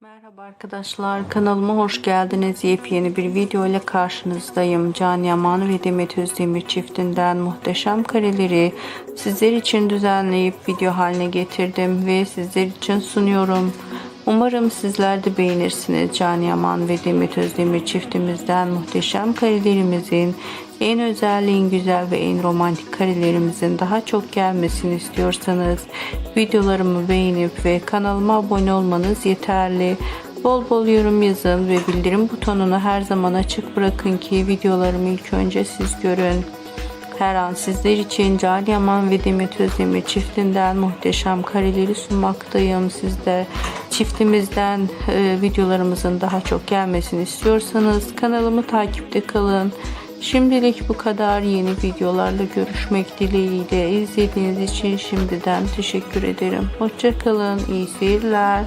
Merhaba arkadaşlar kanalıma hoş geldiniz. Yepyeni bir video ile karşınızdayım. Can Yaman ve Demet Özdemir çiftinden muhteşem kareleri sizler için düzenleyip video haline getirdim ve sizler için sunuyorum. Umarım sizler de beğenirsiniz. Can Yaman ve Demet Özdemir çiftimizden muhteşem karelerimizin en özel, en güzel ve en romantik karelerimizin daha çok gelmesini istiyorsanız videolarımı beğenip ve kanalıma abone olmanız yeterli. Bol bol yorum yazın ve bildirim butonunu her zaman açık bırakın ki videolarımı ilk önce siz görün. Her an sizler için Can Yaman ve Demet Özdemir çiftinden muhteşem kareleri sunmaktayım. Siz de çiftimizden e, videolarımızın daha çok gelmesini istiyorsanız kanalımı takipte kalın. Şimdilik bu kadar yeni videolarla görüşmek dileğiyle izlediğiniz için şimdiden teşekkür ederim. Hoşçakalın, iyi seyirler.